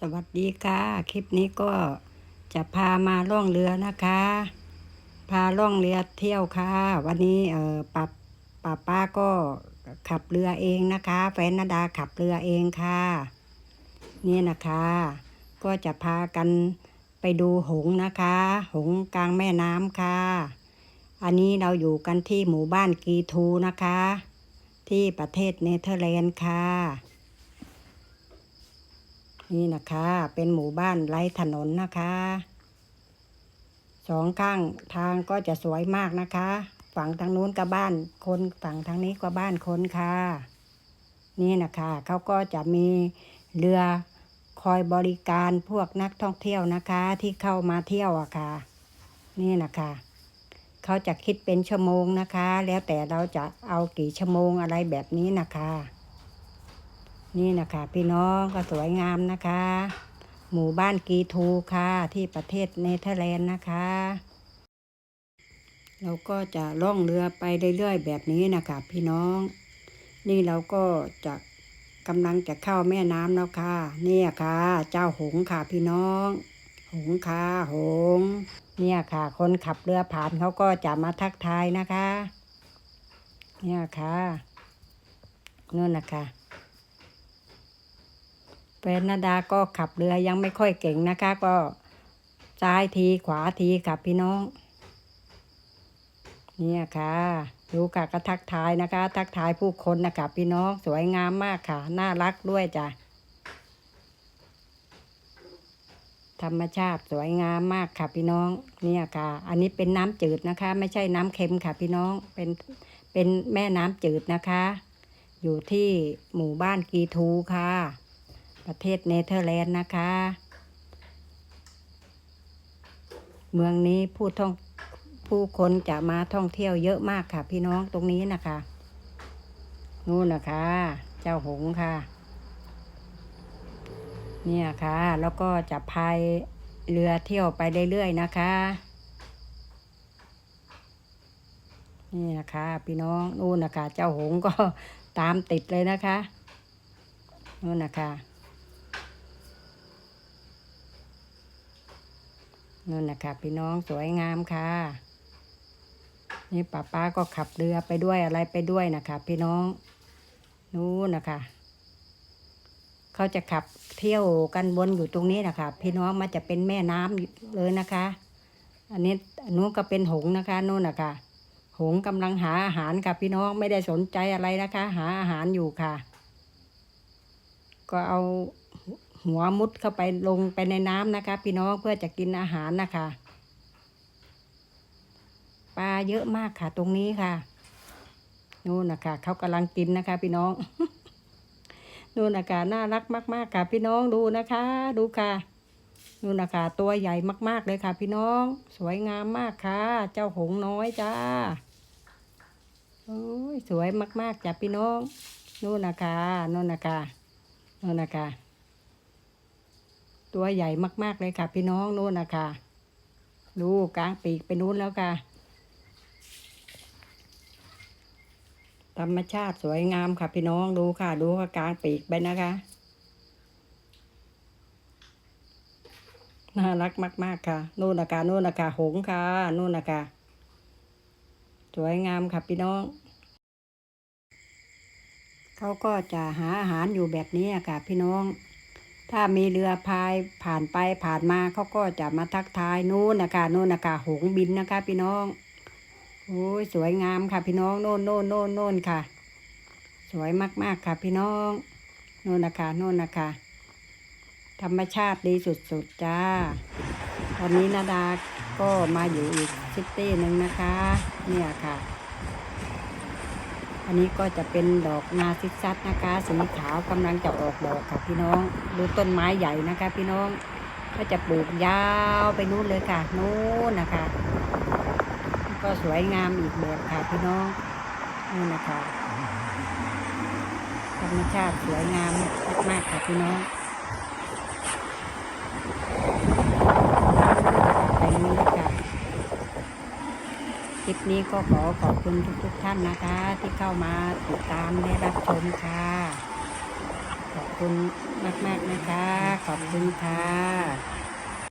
สวัสดีค่ะ คลิปนี้ก็จะพามาล่องเรือนะคะ พาล่องเรือเที่ยวค่ะ วันนี้เออป้าป้าป้าก็ขับเรือเองนะคะ แฟนนาดาขับเรือเองค่ะ นี่นะคะ ก็จะพากันไปดูหงนะคะ หงกลางแม่น้ำค่ะ อันนี้เราอยู่กันที่หมู่บ้านกีทูนะคะ ที่ประเทศเนเธอร์แลนด์ค่ะ นี่นะคะ เป็นหมู่บ้านไร้ถนนนะคะ สองข้างทางก็จะสวยมากนะคะ ฝั่งทางนู้นก็บ้านคนฝั่งทางนี้ก็บ้านคนค่ะ นี่นะคะเขาก็จะมีเรือคอยบริการพวกนักท่องเที่ยวนะคะ ที่เข้ามาเที่ยวอะค่ะ นี่นะคะเขาจะคิดเป็นชั่วโมงนะคะ แล้วแต่เราจะเอากี่ชั่วโมงอะไรแบบนี้นะคะ นี่นะคะพี่น้องก็สวยงามนะคะ หมู่บ้านกีทูค่ะที่ประเทศเนเธอร์แลนด์นะคะเราก็จะล่องเรือไปเรื่อยๆแบบนี้นะคะพี่น้อง นี่เราก็จะกำลังจะเข้าแม่น้ำแล้วค่ะเนี่ยค่ะ เจ้าหงค่ะพี่น้อง หงค่ะหง เนี่ยค่ะ คนขับเรือผ่านเขาก็จะมาทักทายนะคะ เนี่ยค่ะนู่นนะคะ แฟนนาดาก็ขับเรือยังไม่ค่อยเก่งนะคะ ก็ซ้ายทีขวาทีค่ะพี่น้อง เนี่ยค่ะดูค่ะก็ทักทายนะคะ ทักทายผู้คนนะคะพี่น้องสวยงามมากค่ะ น่ารักด้วยจ้ะธรรมชาติสวยงามมากค่ะพี่น้อง เนี่ยค่ะ อันนี้เป็นน้ำจืดนะคะ ไม่ใช่น้ำเค็มค่ะพี่น้องเป็นเป็นแม่น้ำจืดนะคะ อยู่ที่หมู่บ้านกีทูค่ะ ประเทศเนเธอร์แลนด์นะคะ เมืองนี้ผู้ท่องผู้คนจะมาท่องเที่ยวเยอะมากค่ะ พี่น้องตรงนี้นะคะ นู่นนะคะ เจ้าหงส์ค่ะ เนี่ยค่ะ แล้วก็จะพายเรือเที่ยวไปเรื่อยๆนะคะ นี่นะคะ พี่น้องนู่นนะคะ เจ้าหงก็ตามติดเลยนะคะนู่นนะคะ นั่นนะคะพี่น้องสวยงามค่ะ นี่ป้าป้าก็ขับเรือไปด้วยอะไรไปด้วยนะคะพี่น้อง นู้นนะคะเขาจะขับเที่ยวกันวนอยู่ตรงนี้นะคะพี่น้องมันจะเป็นแม่น้ำเลยนะคะ อันนี้อันนู้นก็เป็นหงนะคะนู่นนะคะหงส์กำลังหาอาหารค่ะพี่น้องไม่ได้สนใจอะไรนะคะ หาอาหารอยู่ค่ะ ก็เอา หัวมุดเข้าไปลงไปในน้ำนะคะ พี่น้องเพื่อจะกินอาหารนะคะ ปลาเยอะมากค่ะ ตรงนี้ค่ะนู่นนะคะเขากำลังกินนะคะ พี่น้องนู่นนะคะน่ารักมากๆค่ะ พี่น้องดูนะคะ ดูค่ะนู่นนะคะตัวใหญ่มาก ๆ เลยค่ะ พี่น้อง สวยงามมากค่ะ เจ้าหงน้อยจ้าโอ้ยสวยมากๆจ้ะพี่น้องนู่นนะคะนู่นนะคะนู่นนะคะ ตัวใหญ่มากๆเลยค่ะ พี่น้องนู่นนะคะดูกลางปีกไปนู้นแล้วค่ะ ธรรมชาติสวยงามค่ะพี่น้องดูค่ะ ดูค่ะกลางปีกไปนะคะ น่ารักมาก ๆ ค่ะนู่นนะคะนู่นนะคะหงค่ะนู่นนะคะสวยงามค่ะพี่น้อง เขาก็จะหาอาหารอยู่แบบนี้ค่ะพี่น้อง ถ้ามีเรือพายผ่านไปผ่านมาเขาก็จะมาทักทายนู่นนะคะนู่นนะคะหงบินนะคะ พี่น้องโอ้ยสวยงามค่ะ พี่น้องโน่นโน่นโน่นโน่นค่ะ สวยมากๆค่ะ พี่น้องโน่นนะคะโน่นนะคะธรรมชาติดีสุดๆจ้า ตอนนี้นาดาก็มาอยู่อีกซิตี้หนึ่งนะคะ เนี่ยค่ะ อันนี้ก็จะเป็นดอกนาซิซัสนะคะสีขาวกำลังจะออกดอกค่ะพี่น้อง ดูต้นไม้ใหญ่นะคะ พี่น้องก็จะปลูกยาวไปนู้นเลยค่ะนู้นนะคะ ก็สวยงามอีกแบบค่ะพี่น้องนี่นะคะธรรมชาติสวยงามมากๆค่ะพี่น้องไปนี้ค่ะคลิป นี้ก็ขอขอบคุณทุกๆท่านนะคะ ที่เข้ามาติดตามและรับชมค่ะ ขอบคุณคุณมากๆนะคะ ขอบคุณค่ะ